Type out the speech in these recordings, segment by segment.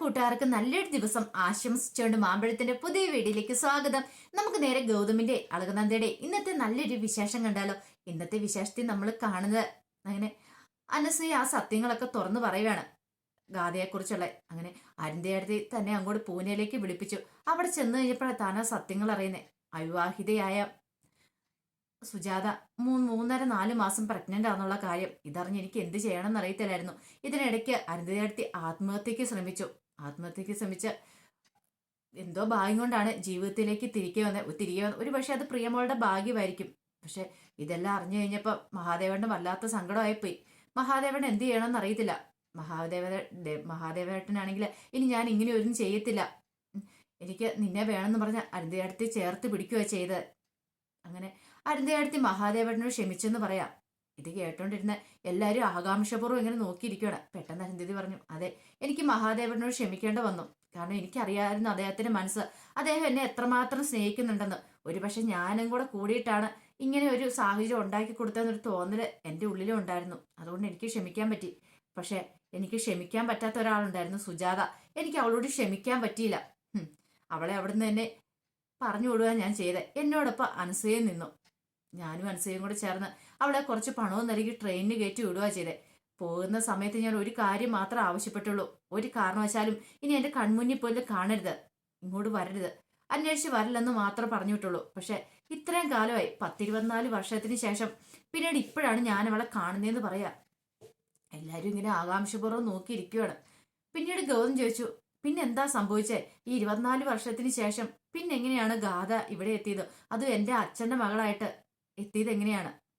കൂട്ടുകാർക്ക് നല്ലൊരു ദിവസം ആശംസിച്ചുകൊണ്ട് മാമ്പഴത്തിന്റെ പുതിയ വീഡിയോയിലേക്ക് സ്വാഗതം. നമുക്ക് നേരെ ഗൗതമിന്റെ അളകനന്ദയുടെ ഇന്നത്തെ നല്ലൊരു വിശേഷം കണ്ടാലോ? ഇന്നത്തെ വിശേഷത്തിൽ നമ്മൾ കാണുന്നത് അങ്ങനെ അനസൂയ ആ സത്യങ്ങളൊക്കെ തുറന്നു പറയുകയാണ് ഗാഥയെക്കുറിച്ചുള്ള അങ്ങനെ അരുന്തയടുത്ത് തന്നെ അങ്ങോട്ട് പൂനെയിലേക്ക് വിളിപ്പിച്ചു. അവിടെ ചെന്ന് കഴിഞ്ഞപ്പോഴാണ് താൻ ആ സത്യങ്ങൾ അറിയുന്നത്. അവിവാഹിതയായ സുജാത മൂന്ന് മൂന്നര നാല് മാസം പ്രഗ്നന്റ് ആണെന്നുള്ള കാര്യം. ഇതറിഞ്ഞ് എനിക്ക് എന്ത് ചെയ്യണമെന്ന് അറിയത്തില്ലായിരുന്നു. ഇതിനിടയ്ക്ക് അരുന്തയടുത്തി ആത്മഹത്യക്ക് ശ്രമിച്ചു. ആത്മഹത്യക്ക് ശ്രമിച്ച എന്തോ ഭാഗ്യം കൊണ്ടാണ് ജീവിതത്തിലേക്ക് തിരികെ വന്ന്. തിരികെ വന്ന് ഒരു പക്ഷെ അത് പ്രിയമോളുടെ ഭാഗ്യമായിരിക്കും. പക്ഷെ ഇതെല്ലാം അറിഞ്ഞു കഴിഞ്ഞപ്പോൾ മഹാദേവന്റെ വല്ലാത്ത സങ്കടമായിപ്പോയി. മഹാദേവൻ എന്ത് ചെയ്യണമെന്ന് അറിയത്തില്ല. മഹാദേവ മഹാദേവേട്ടനാണെങ്കിൽ ഇനി ഞാൻ ഇങ്ങനെ ഒന്നും ചെയ്യത്തില്ല. എനിക്ക് നിന്നെ വേണമെന്ന് പറഞ്ഞ അരുന്തയാടത്തി ചേർത്ത് പിടിക്കുകയാണ് ചെയ്തത്. അങ്ങനെ അരുന്തയാടത്തി മഹാദേവനോട് ക്ഷമിച്ചെന്ന് പറയാം. ഇത് കേട്ടോണ്ടിരുന്ന എല്ലാവരും ആകാംക്ഷപൂർവം ഇങ്ങനെ നോക്കിയിരിക്കുകയാണ് പെട്ടെന്ന് അരുന്ധതി പറഞ്ഞു അതെ എനിക്ക് മഹാദേവനോട് ക്ഷമിക്കേണ്ട വന്നു. കാരണം എനിക്കറിയാമായിരുന്നു അദ്ദേഹത്തിന്റെ മനസ്സ്. അദ്ദേഹം എന്നെ എത്രമാത്രം സ്നേഹിക്കുന്നുണ്ടെന്ന്. ഒരുപക്ഷെ ഞാനും കൂടെ കൂടിയിട്ടാണ് ഇങ്ങനെ ഒരു സാഹചര്യം ഉണ്ടാക്കി കൊടുത്തതെന്നൊരു തോന്നൽ എന്റെ ഉള്ളിലും ഉണ്ടായിരുന്നു. അതുകൊണ്ട് എനിക്ക് ക്ഷമിക്കാൻ പറ്റി. പക്ഷെ എനിക്ക് ക്ഷമിക്കാൻ പറ്റാത്ത ഒരാളുണ്ടായിരുന്നു സുജാത. എനിക്ക് അവളോട് ക്ഷമിക്കാൻ പറ്റിയില്ല. അവളെ അവിടുന്ന് തന്നെ പറഞ്ഞു വിടുക ഞാൻ ചെയ്തത് എന്നോടൊപ്പം അനസൂയം നിന്നു. ഞാനും അനസയും കൂടെ ചേർന്ന് അവളെ കുറച്ച് പണവും നൽകി ട്രെയിനിന് കയറ്റി വിടുക ചെയ്തേ. പോകുന്ന സമയത്ത് ഞാൻ ഒരു കാര്യം മാത്രം ആവശ്യപ്പെട്ടുള്ളൂ. ഒരു കാരണവശാലും ഇനി എന്റെ കൺമുന്നിൽ പോലും കാണരുത്. ഇങ്ങോട്ട് വരരുത്. അന്വേഷിച്ച് വരില്ലെന്ന് മാത്രം പറഞ്ഞു വിട്ടുള്ളൂ പക്ഷെ ഇത്രയും കാലമായി പത്തിരുപത്തിനാല് വർഷത്തിന് ശേഷം പിന്നീട് ഇപ്പോഴാണ് ഞാൻ അവളെ കാണുന്നതെന്ന് പറയാ. എല്ലാരും ഇങ്ങനെ ആകാംക്ഷപൂർവം നോക്കിയിരിക്കുകയാണ് പിന്നീട് ഗൗതം ചോദിച്ചു പിന്നെന്താ സംഭവിച്ചേ? ഈ ഇരുപത്തിനാല് വർഷത്തിന് ശേഷം പിന്നെങ്ങനെയാണ് ഗാഥ ഇവിടെ എത്തിയത്? അതും എന്റെ അച്ഛന്റെ മകളായിട്ട് എത്തിയത് എങ്ങനെയാണ്?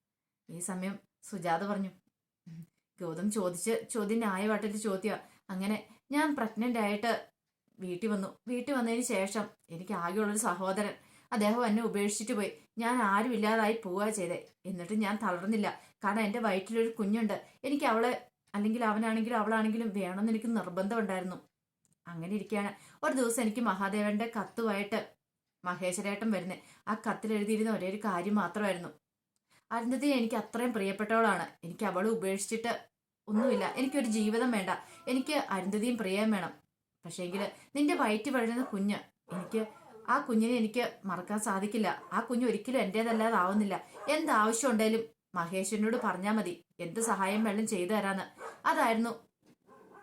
ഈ സമയം സുജാത പറഞ്ഞു "ഉം, ഗൗതം ചോദിച്ച് ചോദ്യം ന്യായമായിട്ടൊരു ചോദ്യ. അങ്ങനെ ഞാൻ പ്രഗ്നന്റ് ആയിട്ട് വീട്ടിൽ വന്നു. വീട്ടിൽ വന്നതിന് ശേഷം എനിക്ക് ആകെയുള്ളൊരു സഹോദരൻ. അദ്ദേഹം എന്നെ ഉപേക്ഷിച്ചിട്ട് പോയി. ഞാൻ ആരും ഇല്ലാതായി പോവുക ചെയ്തേ. എന്നിട്ട് ഞാൻ തളർന്നില്ല. കാരണം എന്റെ വയറ്റിലൊരു കുഞ്ഞുണ്ട്. എനിക്ക് അവളെ അല്ലെങ്കിൽ അവനാണെങ്കിലും അവളാണെങ്കിലും വേണമെന്ന് എനിക്ക് നിർബന്ധമുണ്ടായിരുന്നു അങ്ങനെ ഇരിക്കുകയാണ്. ഒരു ദിവസം എനിക്ക് മഹാദേവന്റെ കത്തുമായിട്ട് മഹേശ്വരേട്ടൻ വരുന്നത് ആ കത്തിൽ എഴുതിയിരുന്ന ഒരേ ഒരു കാര്യം മാത്രമായിരുന്നു. അരുന്ധതി എനിക്ക് അത്രയും പ്രിയപ്പെട്ടവളാണ്. എനിക്ക് അവളെ ഉപേക്ഷിച്ചിട്ട് ഒന്നുമില്ല. എനിക്കൊരു ജീവിതം വേണ്ട. എനിക്ക് അരുന്ധതിയും പ്രിയം വേണം. പക്ഷേങ്കിൽ നിന്റെ വയറ്റ് വഴുന്ന കുഞ്ഞ് എനിക്ക് ആ കുഞ്ഞിനെ എനിക്ക് മറക്കാൻ സാധിക്കില്ല. ആ കുഞ്ഞ് ഒരിക്കലും എന്റേതല്ലാതെ ആവുന്നില്ല എന്ത് ആവശ്യം ഉണ്ടെങ്കിലും മഹേശ്വരനോട് പറഞ്ഞാൽ മതി. എന്ത് സഹായം വേണം ചെയ്തു തരാന്ന്. അതായിരുന്നു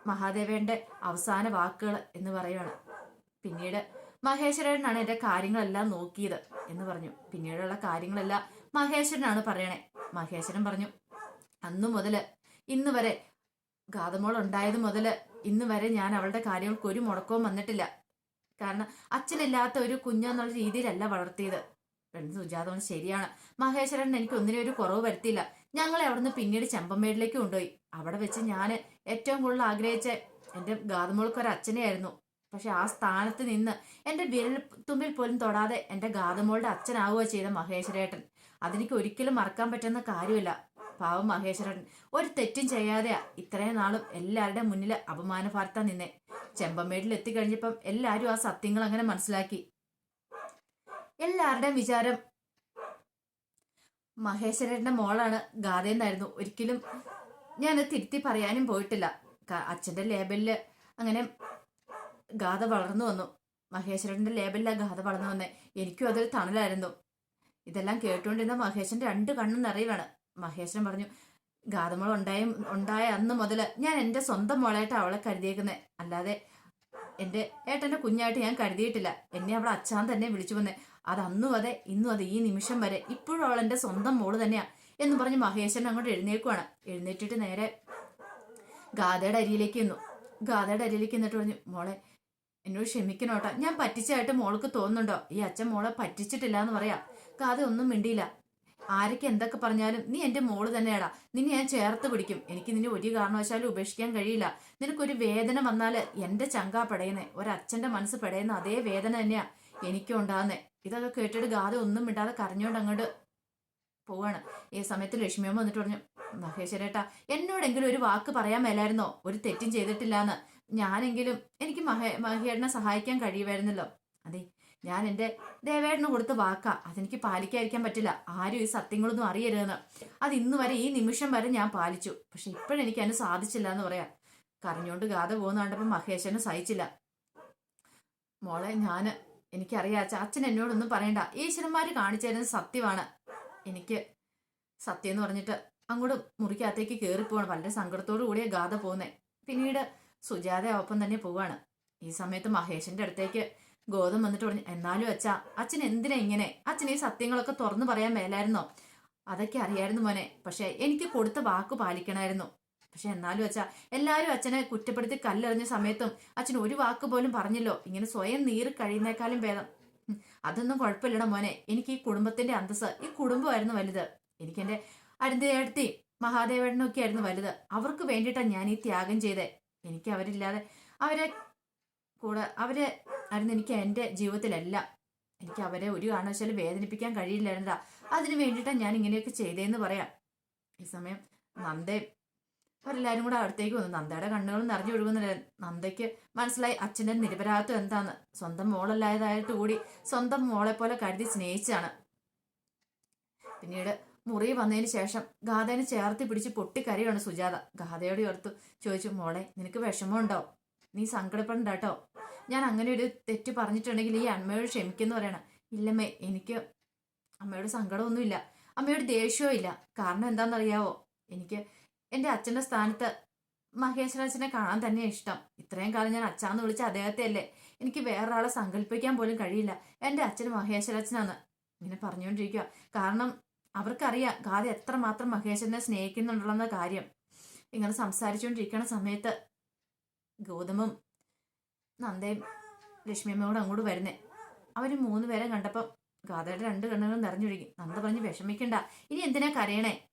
മഹാദേവന്റെ അവസാന വാക്കുകൾ എന്ന് പറയുകയാണ് പിന്നീട് മഹേശ്വരനാണ് എന്റെ കാര്യങ്ങളെല്ലാം നോക്കിയത് എന്ന് പറഞ്ഞു. പിന്നീടുള്ള കാര്യങ്ങളെല്ലാം മഹേശ്വരനാണ് പറയണേ. മഹേശ്വരൻ പറഞ്ഞു അന്നു മുതൽ ഇന്ന് വരെ ഗാതമോൾ ഉണ്ടായത് മുതൽ ഇന്ന് വരെ ഞാൻ അവളുടെ കാര്യങ്ങൾക്ക് ഒരു മുടക്കവും വന്നിട്ടില്ല. കാരണം അച്ഛനില്ലാത്ത ഒരു കുഞ്ഞെന്നുള്ള രീതിയിലല്ല വളർത്തിയത്. ഫ്രണ്ട് സുജാത പറഞ്ഞത് ശരിയാണ്. മഹേശ്വരൻ എനിക്ക് ഒന്നിനും ഒരു കുറവ് വരുത്തിയില്ല. ഞങ്ങളെ അവിടുന്ന് പിന്നീട് ചെമ്പമേടിലേക്ക് കൊണ്ടുപോയി. അവിടെ വെച്ച് ഞാൻ ഏറ്റവും കൂടുതൽ ആഗ്രഹിച്ച എന്റെ ഗാതമോൾക്ക് ഒരു അച്ഛനെയായിരുന്നു. പക്ഷെ ആ സ്ഥാനത്ത് നിന്ന് എന്റെ വിരൽ തുമ്പിൽ പോലും തൊടാതെ എന്റെ ഗാതമോളുടെ അച്ഛനാവുക ചെയ്ത മഹേശ്വരേട്ടൻ. അതെനിക്ക് ഒരിക്കലും മറക്കാൻ പറ്റുന്ന കാര്യമില്ല. പാവം മഹേശ്വരൻ. ഒരു തെറ്റും ചെയ്യാതെ ഇത്രയും നാളും എല്ലാവരുടെ മുന്നിൽ അപമാന ഭാർത്താ നിന്നെ. ചെമ്പമേടിൽ എത്തിക്കഴിഞ്ഞപ്പം എല്ലാരും ആ സത്യങ്ങൾ അങ്ങനെ മനസ്സിലാക്കി. എല്ലാവരുടെയും വിചാരം മഹേശ്വരന്റെ മോളാണ് ഗാഥയെന്നായിരുന്നു. ഒരിക്കലും ഞാൻ തിരുത്തി പറയാനും പോയിട്ടില്ല. അച്ഛന്റെ ലേബലിൽ അങ്ങനെ ഗാഥ വളർന്നു വന്നു. മഹേശ്വരന്റെ ലേബലിലാ ഗാഥ വളർന്നു വന്നേ. എനിക്കും അതൊരു തണലായിരുന്നു. ഇതെല്ലാം കേട്ടുകൊണ്ടിരുന്ന മഹേഷന്റെ രണ്ട് കണ്ണും നിറയുവാണ്. മഹേഷൻ പറഞ്ഞു ഗാതമോൾ ഉണ്ടായ ഉണ്ടായ അന്ന് മുതൽ ഞാൻ എന്റെ സ്വന്തം മോളായിട്ട് അവളെ കരുതിയേക്കുന്നത് അല്ലാതെ എന്റെ ഏട്ടന്റെ കുഞ്ഞായിട്ട് ഞാൻ കരുതിയിട്ടില്ല. എന്നെ അവളെ അച്ഛാൻ തന്നെ വിളിച്ചു വന്നേ. അത് അന്നും അതെ ഇന്നും അതെ ഈ നിമിഷം വരെ ഇപ്പോഴും അവൾ എന്റെ സ്വന്തം മോൾ തന്നെയാണ് എന്ന് പറഞ്ഞ് മഹേഷൻ അങ്ങോട്ട് എഴുന്നേക്കുവാണ്. എഴുന്നേറ്റിട്ട് നേരെ ഗാഥയുടെ അരിയിലേക്ക് നിന്നു ഗാഥയുടെ അരിയിലേക്ക് എന്നിട്ട് പറഞ്ഞു മോളെ എന്നോട് ക്ഷമിക്കണോട്ടാ. ഞാൻ പറ്റിച്ചായിട്ട് മോൾക്ക് തോന്നുന്നുണ്ടോ? ഈ അച്ഛൻ മോളെ പറ്റിച്ചിട്ടില്ല എന്ന് പറയാം. ഗാഥ ഒന്നും മിണ്ടിയില്ല. ആരൊക്കെ എന്തൊക്കെ പറഞ്ഞാലും നീ എന്റെ മോൾ തന്നെയാടാ. നിന്നെ ഞാൻ ചേർത്ത് പിടിക്കും. എനിക്ക് നിന്നെ ഒരു കാരണവശാലും ഉപേക്ഷിക്കാൻ കഴിയില്ല. നിനക്കൊരു വേദന വന്നാൽ എന്റെ ചങ്കാ പെടയുന്നേ ഒരച്ഛന്റെ മനസ്സ് പെടയുന്ന അതേ വേദന തന്നെയാ. എനിക്കും ഉണ്ടാകുന്നേ ഇതൊക്കെ കേട്ടിട്ട് ഗാഥ ഒന്നും മിണ്ടാതെ കരഞ്ഞോണ്ട് അങ്ങോട്ട് പോവാണ്. ഈ സമയത്ത് ലക്ഷ്മിയമ്മ വന്നിട്ട് പറഞ്ഞു മഹേശ്വരേട്ടാ എന്നോടെങ്കിലും ഒരു വാക്ക് പറയാൻ മേലായിരുന്നോ? ഒരു തെറ്റും ചെയ്തിട്ടില്ലാന്ന്. ഞാനെങ്കിലും എനിക്ക് മഹേ മഹേട്ടനെ സഹായിക്കാൻ കഴിയുമായിരുന്നല്ലോ. അതെ ഞാൻ എന്റെ ദേവേട്ടന് കൊടുത്ത വാക്കാ. അതെനിക്ക് പാലിക്കാതിരിക്കാൻ പറ്റില്ല. ആരും ഈ സത്യങ്ങളൊന്നും അറിയരുതെന്ന്. അത് ഇന്ന് വരെ ഈ നിമിഷം വരെ ഞാൻ പാലിച്ചു. പക്ഷെ ഇപ്പോഴെനിക്ക് അതിന് സാധിച്ചില്ല എന്ന് പറയാം. കരഞ്ഞോണ്ട് ഗാഥ പോകുന്ന കണ്ടപ്പോൾ മഹേശന് സഹിച്ചില്ല. മോളെ ഞാൻ എനിക്കറിയാ അച്ഛ അച്ഛൻ എന്നോടൊന്നും പറയണ്ട. ഈശ്വരന്മാര് കാണിച്ചു തരുന്നത് സത്യമാണ്. എനിക്ക് സത്യം എന്ന് പറഞ്ഞിട്ട് അങ്ങോട്ട് മുറിക്കകത്തേക്ക് കയറിപ്പോവാണ് വളരെ സങ്കടത്തോടു കൂടിയ ഗാഥ പോകുന്നേ. പിന്നീട് സുജാത ഒപ്പം തന്നെ പോവാണ്. ഈ സമയത്ത് മഹേഷിന്റെ അടുത്തേക്ക് ഗോതം വന്നിട്ട് പറഞ്ഞു എന്നാലും അച്ഛാ അച്ഛൻ എന്തിനാ ഇങ്ങനെ? അച്ഛൻ ഈ സത്യങ്ങളൊക്കെ തുറന്നു പറയാൻ മേലായിരുന്നോ? അതൊക്കെ അറിയായിരുന്നു മോനെ പക്ഷെ എനിക്ക് കൊടുത്ത വാക്ക് പാലിക്കണമായിരുന്നു. പക്ഷെ എന്നാലും അച്ഛാ എല്ലാവരും അച്ഛനെ കുറ്റപ്പെടുത്തി കല്ലെറിഞ്ഞ സമയത്തും അച്ഛൻ ഒരു വാക്ക് പോലും പറഞ്ഞല്ലോ. ഇങ്ങനെ സ്വയം നീറി കഴിയുന്നേക്കാളും ഭേദം. അതൊന്നും കുഴപ്പമില്ലട മോനെ. എനിക്ക് ഈ കുടുംബത്തിന്റെ അന്തസ് ഈ കുടുംബമായിരുന്നു വലുത്. എനിക്ക് എന്റെ അരുന്തേടത്തി മഹാദേവേടനൊക്കെ ആയിരുന്നു വലുത്. അവർക്ക് വേണ്ടിയിട്ടാണ് ഞാൻ ഈ ത്യാഗം ചെയ്തേ. എനിക്ക് അവരില്ലാതെ അവരെ കൂടെ അവരെ ആയിരുന്നു എനിക്ക് എന്റെ ജീവിതത്തിലല്ല. എനിക്ക് അവരെ ഒരു കാരണവശാലും വേദനിപ്പിക്കാൻ കഴിയില്ലായിരുന്നതാ. അതിന് വേണ്ടിയിട്ടാണ് ഞാൻ ഇങ്ങനെയൊക്കെ ചെയ്തതെന്ന് പറയാം. ഈ സമയം നന്ദയും അവരെല്ലാവരും കൂടെ അടുത്തേക്ക് വന്നു. നന്ദയുടെ കണ്ണുകൾ നിറഞ്ഞു ഒഴുകുന്നില്ല നന്ദയ്ക്ക് മനസ്സിലായി അച്ഛന്റെ നിരപരാധിത്വം എന്താന്ന്. സ്വന്തം മോളല്ലായതായിട്ട് കൂടി സ്വന്തം മോളെ പോലെ കരുതി സ്നേഹിച്ചാണ് പിന്നീട് മുറി വന്നതിന് ശേഷം ഗാഥേനെ ചേർത്ത് പിടിച്ച് പൊട്ടിക്കരയാണ് സുജാത. ഗാഥയോട് ചേർത്ത്. ചോദിച്ചു മോളെ നിനക്ക് വിഷമമുണ്ടോ? നീ സങ്കടപ്പെടണ്ട കേട്ടോ ഞാൻ അങ്ങനെ ഒരു തെറ്റ് പറഞ്ഞിട്ടുണ്ടെങ്കിൽ ഈ അമ്മയോട് ക്ഷമിക്കുന്നു പറയണം. ഇല്ലമ്മേ എനിക്ക് അമ്മയോട് സങ്കടമൊന്നുമില്ല. അമ്മയോട് ദേഷ്യവും ഇല്ല കാരണം എന്താണെന്നറിയാവോ? എനിക്ക് എന്റെ അച്ഛന്റെ സ്ഥാനത്ത് മഹേശ്വരച്ചനെ കാണാൻ തന്നെ ഇഷ്ടം. ഇത്രയും കാലം ഞാൻ അച്ഛാന്ന് വിളിച്ച അദ്ദേഹത്തെ അല്ലേ എനിക്ക് വേറൊരാളെ സങ്കല്പിക്കാൻ പോലും കഴിയില്ല. എന്റെ അച്ഛൻ മഹേശ്വരച്ചനാന്ന് ഇങ്ങനെ പറഞ്ഞുകൊണ്ടിരിക്കുക കാരണം അവർക്കറിയാം ഗാഥ എത്രമാത്രം മഹേശ്വരനെ സ്നേഹിക്കുന്നുണ്ടെന്ന കാര്യം. ഇങ്ങനെ സംസാരിച്ചുകൊണ്ടിരിക്കുന്ന സമയത്ത് ഗൗതമും നന്ദയും ലക്ഷ്മിയമ്മയോട് അങ്ങോട്ട് വരുന്നേ. അവർ മൂന്ന് പേരെ കണ്ടപ്പം ഗാഥയുടെ രണ്ട് കണ്ണുകളും നിറഞ്ഞൊഴുകി. നന്ദ പറഞ്ഞ് വിഷമിക്കണ്ട. ഇനി എന്തിനാ കരയണേ?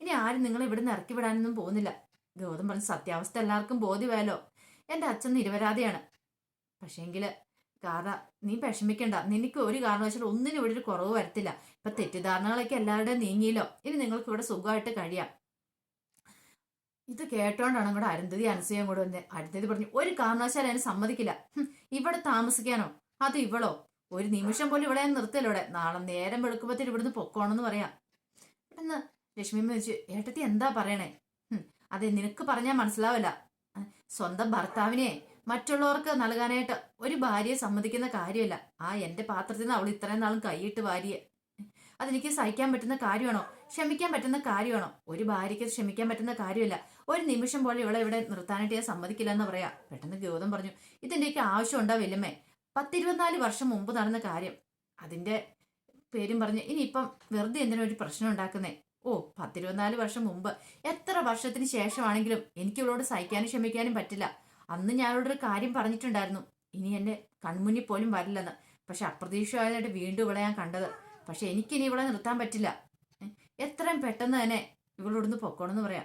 ഇനി ആരും നിങ്ങളെ ഇവിടുന്ന് ഇറക്കി വിടാനൊന്നും പോകുന്നില്ല. ഗൗതം പറഞ്ഞ് സത്യാവസ്ഥ എല്ലാവർക്കും ബോധ്യമായല്ലോ. എന്റെ അച്ഛൻ നിരപരാധിയാണ്. പക്ഷേങ്കിൽ ഗാഥ നീ വിഷമിക്കണ്ട. നിനക്ക് ഒരു കാരണവശാലും ഒന്നിനും ഇവിടെ ഒരു കുറവ് വരത്തില്ല. ഇപ്പൊ തെറ്റിദ്ധാരണകളൊക്കെ എല്ലാവരുടെയും നീങ്ങിയല്ലോ. ഇനി നിങ്ങൾക്ക് ഇവിടെ സുഖമായിട്ട് കഴിയാം. ഇത് കേട്ടോണ്ടാണ് നമ്മുടെ അരുന്ധതി അനസൂയം കൂടെ വന്ന് അരുന്ധതി പറഞ്ഞു ഒരു കാരണവശാലും അതിന് സമ്മതിക്കില്ല. ഇവിടെ താമസിക്കാനോ? അത് ഇവളോ? ഒരു നിമിഷം പോലും ഇവിടെ. നിർത്തല്ലോ നാളെ നേരം വെളുക്കുമ്പത്തിന് ഇവിടുന്ന് പൊക്കോണെന്ന് പറയാം. പെട്ടെന്ന് ലക്ഷ്മിയമ്മ ചോദിച്ചു ഏട്ടത്തി എന്താ പറയണേ? അതെ നിനക്ക് പറഞ്ഞാൽ മനസ്സിലാവില്ല. സ്വന്തം ഭർത്താവിനെ മറ്റുള്ളവർക്ക് നൽകാനായിട്ട് ഒരു ഭാര്യയെ സമ്മതിക്കുന്ന കാര്യമല്ല. ആ എന്റെ പാത്രത്തിൽ നിന്ന് അവൾ ഇത്രയും നാളും കൈയിട്ട് ഭാര്യയെ അതെനിക്ക് സഹിക്കാൻ പറ്റുന്ന കാര്യമാണോ? ക്ഷമിക്കാൻ പറ്റുന്ന കാര്യമാണോ? ഒരു ഭാര്യയ്ക്ക് ക്ഷമിക്കാൻ പറ്റുന്ന കാര്യമില്ല. ഒരു നിമിഷം പോലെ ഇവളെ ഇവിടെ നിർത്താനായിട്ട് ഞാൻ സമ്മതിക്കില്ല എന്ന് പറയാ. പെട്ടെന്ന് ഗൗതം പറഞ്ഞു ഇതിന്റെയൊക്കെ ആവശ്യം ഉണ്ടാവില്ലമ്മേ പത്തിരുപത്തിനാല് വർഷം മുമ്പ് നടന്ന കാര്യം. അതിന്റെ പേരും പറഞ്ഞ് ഇനിയിപ്പം വെറുതെ എന്തിനാ ഒരു പ്രശ്നം ഉണ്ടാക്കുന്നേ? ഓ പത്തിരുപത്തിനാല് വർഷം മുമ്പ്. എത്ര വർഷത്തിന് ശേഷമാണെങ്കിലും എനിക്ക് ഇവളോട് സഹിക്കാനും ക്ഷമിക്കാനും പറ്റില്ല. അന്ന് ഞാനോടൊരു കാര്യം പറഞ്ഞിട്ടുണ്ടായിരുന്നു. ഇനി എന്നെ കൺമുന്നിൽ പോലും വരില്ലെന്ന്. പക്ഷെ അപ്രതീക്ഷിതമായിട്ട് വീണ്ടും ഇവളെ ഞാൻ കണ്ടത്. പക്ഷെ എനിക്കിനി ഇവളെ നിർത്താൻ പറ്റില്ല. എത്രയും പെട്ടെന്ന് തന്നെ ഇവളോടൊന്ന് പൊക്കോണെന്ന് പറയാം.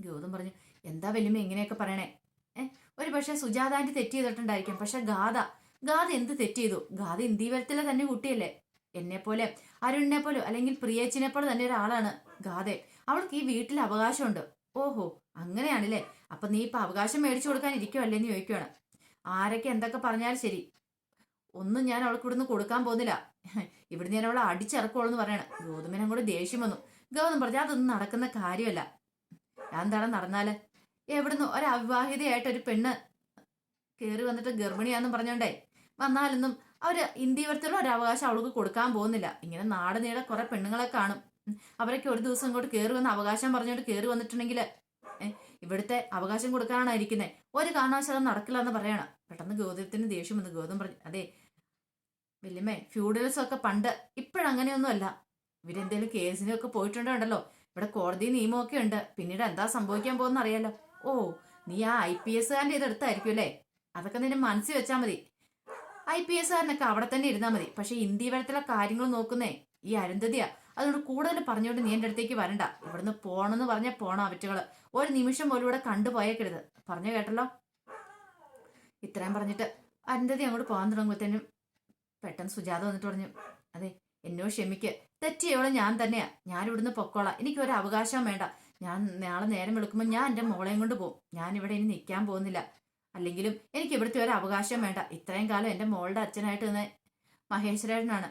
ഗൗതം പറഞ്ഞു എന്താ വലിയ ഇങ്ങനെയൊക്കെ പറയണേ? ഏ ഒരു പക്ഷെ സുജാതാന്റെ തെറ്റ് ചെയ്തിട്ടുണ്ടായിരിക്കും. പക്ഷെ ഗാഥ ഗാഥ എന്ത് തെറ്റ് ചെയ്തു? ഗാഥ ഇന്ത്യവരത്തിലെ തന്നെ കുട്ടിയല്ലേ. എന്നെ പോലെ അരുണിനെ പോലെ അല്ലെങ്കിൽ പ്രിയച്ചിനെ പോലെ തന്നെ ഒരാളാണ് ഗാഥെ. അവൾക്ക് ഈ വീട്ടിൽ അവകാശമുണ്ട്. ഓഹോ അങ്ങനെയാണല്ലേ. അപ്പൊ നീ ഇപ്പൊ അവകാശം മേടിച്ചു കൊടുക്കാൻ ഇരിക്കുവല്ലേ? എന്ന് ചോദിക്കുവാണ്. ആരൊക്കെ എന്തൊക്കെ പറഞ്ഞാലും ശരി. ഒന്നും ഞാൻ അവൾക്ക് ഇവിടുന്ന് കൊടുക്കാൻ പോകുന്നില്ല. ഇവിടുന്ന് ഞാൻ അവളെ അടിച്ചിറക്കുള്ളൂ പറയണം. ഗൗതമിനും കൂടെ ദേഷ്യം വന്നു. ഗൗതം പറഞ്ഞു അതൊന്നും നടക്കുന്ന കാര്യമല്ല. എന്താണ് നടന്നാൽ? എവിടുന്ന് ഒരു ഒരു പെണ്ണ് കയറി വന്നിട്ട് ഗർഭിണിയാന്ന് പറഞ്ഞോണ്ടേ. വന്നാലൊന്നും അവർ ഇന്ത്യവർത്തുള്ള ഒരു അവകാശം അവൾക്ക് കൊടുക്കാൻ പോകുന്നില്ല. ഇങ്ങനെ നാട് നീളെ കുറെ പെണ്ണുങ്ങളെ കാണും. അവരൊക്കെ ഒരു ദിവസം ഇങ്ങോട്ട് കയറി വന്ന അവകാശം പറഞ്ഞോണ്ട് കയറി വന്നിട്ടുണ്ടെങ്കിൽ ഇവിടുത്തെ അവകാശം കൊടുക്കാനാണ് ഇരിക്കുന്നത് ഒരു കാരണവശാലും നടക്കില്ല എന്ന് പറയണം. പെട്ടെന്ന് ഗൗതമത്തിന് ദേഷ്യം വന്ന്. ഗൗതം പറഞ്ഞു അതെ വല്യമ്മേ ഫ്യൂഡൽസ് ഒക്കെ പണ്ട് ഇപ്പോഴങ്ങനെയൊന്നുമല്ല. ഇവരെന്തേലും കേസിനൊക്കെ പോയിട്ടുണ്ടോ ഇവിടെ കോടതി നിയമമൊക്കെ ഉണ്ട്. പിന്നീട് എന്താ സംഭവിക്കാൻ പോകുന്ന അറിയാലോ ഓ നീ ആ ഐ പി എസ്സുകാരന്റെ ഇതെടുത്തായിരിക്കും അല്ലേ? അതൊക്കെ നിന്റെ മനസ്സിൽ വെച്ചാൽ മതി. ഐ പി എസ്സുകാരനൊക്കെ അവിടെ തന്നെ ഇരുന്നാൽ മതി. പക്ഷെ ഇന്ത്യ വരത്തിലെ കാര്യങ്ങൾ നോക്കുന്നേ ഈ അരുന്ധതിയാ. അതുകൊണ്ട് കൂടുതൽ പറഞ്ഞുകൊണ്ട് നീ എന്റെ അടുത്തേക്ക് വരണ്ട. ഇവിടുന്ന് പോണെന്ന് പറഞ്ഞാൽ പോണം അവറ്റുകൾ. ഒരു നിമിഷം പോലും ഇവിടെ കണ്ടുപോയേക്കരുത് പറഞ്ഞു കേട്ടല്ലോ? ഇത്രയും പറഞ്ഞിട്ട് അരുന്ധതി അങ്ങോട്ട് പോകാൻ തുടങ്ങുമ്പോഴത്തേനും പെട്ടെന്ന് സുജാത വന്നിട്ട് പറഞ്ഞു അതെ എന്നോ ക്ഷമിക്ക്. തെറ്റിയോളം ഞാൻ തന്നെയാ. ഞാൻ ഇവിടുന്ന് പൊക്കോളാം. എനിക്ക് ഒരു അവകാശം വേണ്ട. ഞാൻ നാളെ നേരം വെളുക്കുമ്പോൾ ഞാൻ എന്റെ മോളെയും കൊണ്ട് പോകും. ഞാൻ ഇവിടെ ഇനി നിൽക്കാൻ പോകുന്നില്ല. അല്ലെങ്കിലും എനിക്ക് ഇവിടുത്തെ ഒരു അവകാശം വേണ്ട. ഇത്രയും കാലം എന്റെ മോളുടെ അച്ഛനായിട്ട് നിന്ന് മഹേശ്വരനാണ്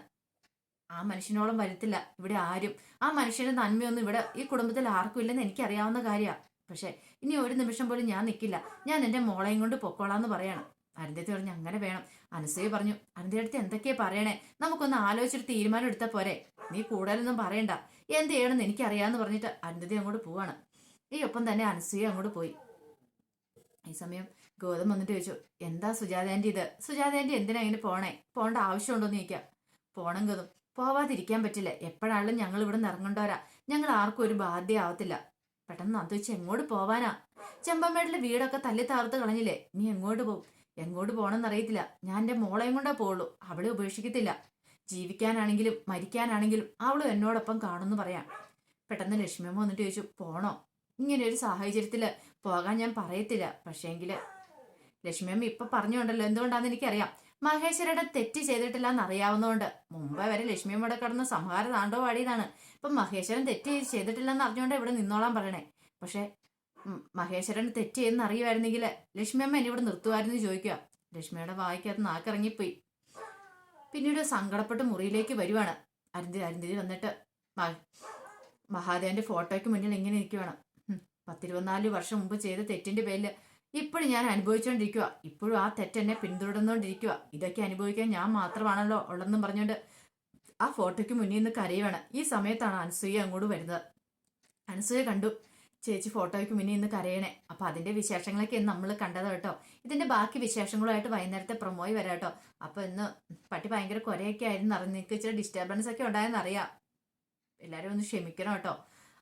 ആ മനുഷ്യനോളം വരത്തില്ല ഇവിടെ ആരും ആ മനുഷ്യന്റെ നന്മയൊന്നും ഇവിടെ ഈ കുടുംബത്തിൽ ആർക്കും ഇല്ലെന്ന് എനിക്കറിയാവുന്ന കാര്യമാണ് പക്ഷേ ഇനി ഒരു നിമിഷം പോലും ഞാൻ നിൽക്കില്ല ഞാൻ എന്റെ മോളെയും കൊണ്ട് പൊക്കോളാന്ന് പറയണം. അരുന്ധതി പറഞ്ഞു അങ്ങനെ വേണം. അനസൂയ പറഞ്ഞു അരുന്ധതി അടുത്ത് എന്തൊക്കെയാ പറയണേ? നമുക്കൊന്ന് ആലോചിച്ചിട്ട് തീരുമാനം എടുത്താൽ പോരെ. നീ കൂടുതലൊന്നും പറയണ്ട. എന്ത് ചെയ്യണമെന്ന് എനിക്കറിയാന്ന് പറഞ്ഞിട്ട് അരുന്ധതി അങ്ങോട്ട് പോവാണ്. ഈ ഒപ്പം തന്നെ അനസൂയ അങ്ങോട്ട് പോയി. ഈ സമയം ഗോതം വന്നിട്ട് ചോദിച്ചു എന്താ സുജാത ആന്റി ഇത്? സുജാത ആന്റി എന്തിനാ ഇങ്ങനെ പോണേ? പോകേണ്ട ആവശ്യമുണ്ടോന്ന് ചോദിക്കാം. പോണം ഗതും. പോവാതിരിക്കാൻ പറ്റില്ല. എപ്പോഴാണെങ്കിലും ഞങ്ങൾ ഇവിടെ നിന്ന് ഇറങ്ങണ്ടോരാ ഞങ്ങൾ ആർക്കും ഒരു ബാധ്യ ആവത്തില്ല പെട്ടെന്ന് അത് വെച്ച് എങ്ങോട്ട് പോവാനാ? ചെമ്പമ്മേടിലെ വീടൊക്കെ തല്ലി താർത്ത് കളഞ്ഞില്ലേ? നീ എങ്ങോട്ട് പോകും? എങ്ങോട്ട് പോകണമെന്ന് അറിയത്തില്ല ഞാൻ എന്റെ മോളെയും കൊണ്ടാ പോവുള്ളൂ. അവളെ ഉപേക്ഷിക്കത്തില്ല. ജീവിക്കാനാണെങ്കിലും മരിക്കാനാണെങ്കിലും അവളും എന്നോടൊപ്പം കാണുമെന്ന് പറയാം. പെട്ടെന്ന് ലക്ഷ്മിയമ്മ വന്നിട്ട് ചോദിച്ചു പോണോ? ഇങ്ങനെ ഒരു സാഹചര്യത്തിൽ പോകാൻ ഞാൻ പറയത്തില്ല. പക്ഷേങ്കിൽ ലക്ഷ്മിയമ്മ ഇപ്പൊ പറഞ്ഞുകൊണ്ടല്ലോ. എന്തുകൊണ്ടാന്ന് എനിക്കറിയാം. മഹേശ്വരയുടെ തെറ്റ് ചെയ്തിട്ടില്ല എന്ന് അറിയാവുന്നതുകൊണ്ട് മുമ്പേ വരെ ലക്ഷ്മിയമ്മയുടെ കടന്ന് സംഹാര താണ്ടോ പാടിയതാണ് ഇപ്പൊ മഹേശ്വരൻ തെറ്റ് ചെയ്തിട്ടില്ലെന്ന് അറിഞ്ഞുകൊണ്ട് ഇവിടെ നിന്നോളാൻ പറയണേ. പക്ഷെ മഹേശ്വരൻ തെറ്റ് ചെയ്യുന്ന അറിയുമായിരുന്നെങ്കിൽ ലക്ഷ്മിയമ്മ എന്നെ ഇവിടെ നിർത്തുമായിരുന്നു ചോദിക്കുക ലക്ഷ്മിയുടെ വായിക്കകത്ത് നാക്കിറങ്ങിപ്പോയി. പിന്നീട് സങ്കടപ്പെട്ട് മുറിയിലേക്ക് വരുവാണ്. അരുന്തി അരുന്ധതി വന്നിട്ട് മഹാദേവന്റെ ഫോട്ടോയ്ക്ക് മുന്നിൽ ഇങ്ങനെ ഇരിക്കുവാണ് പത്തിരുപത്തിനാല് വർഷം മുമ്പ് ചെയ്ത തെറ്റിന്റെ പേരിൽ ഇപ്പോഴും ഞാൻ അനുഭവിച്ചുകൊണ്ടിരിക്കുക ഇപ്പോഴും ആ തെറ്റെന്നെ പിന്തുടർന്നുകൊണ്ടിരിക്കുക ഇതൊക്കെ അനുഭവിക്കാൻ ഞാൻ മാത്രമാണല്ലോ ഉള്ളതെന്നും പറഞ്ഞുകൊണ്ട് ആ ഫോട്ടോയ്ക്ക് മുന്നിൽ നിന്ന് കരയുവാണ്. ഈ സമയത്താണ് അനസൂയ അങ്ങോട്ട് വരുന്നത്. അനസൂയ കണ്ടു. ചേച്ചി ഫോട്ടോയ്ക്ക് മുന്നേ ഇന്ന് കരയണേ. അപ്പൊ അതിന്റെ വിശേഷങ്ങളൊക്കെ നമ്മൾ കണ്ടത് കേട്ടോ. ഇതിന്റെ ബാക്കി വിശേഷങ്ങളുമായിട്ട് വൈകുന്നേരത്തെ പ്രൊമോയി വരാം കേട്ടോ. അപ്പൊ ഇന്ന് പട്ടി ഭയങ്കര കൊരയൊക്കെ ആയിരുന്നു. അറിഞ്ഞു നിങ്ങൾക്ക് ഇച്ചിരി ഡിസ്റ്റർബൻസ് ഒക്കെ ഉണ്ടായെന്ന് അറിയാം. എല്ലാവരും ഒന്ന് ക്ഷമിക്കണം കേട്ടോ.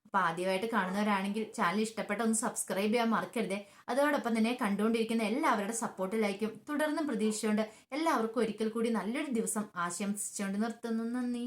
അപ്പൊ ആദ്യമായിട്ട് കാണുന്നവരാണെങ്കിൽ ചാനൽ ഇഷ്ടപ്പെട്ട ഒന്ന് സബ്സ്ക്രൈബ് ചെയ്യാൻ മറക്കരുതേ. അതോടൊപ്പം തന്നെ കണ്ടുകൊണ്ടിരിക്കുന്ന എല്ലാവരുടെ സപ്പോർട്ടിലായിരിക്കും തുടർന്നും പ്രതീക്ഷിച്ചുകൊണ്ട് എല്ലാവർക്കും ഒരിക്കൽ കൂടി നല്ലൊരു ദിവസം ആശംസിച്ചുകൊണ്ട് നിർത്തുന്നു. നന്ദി.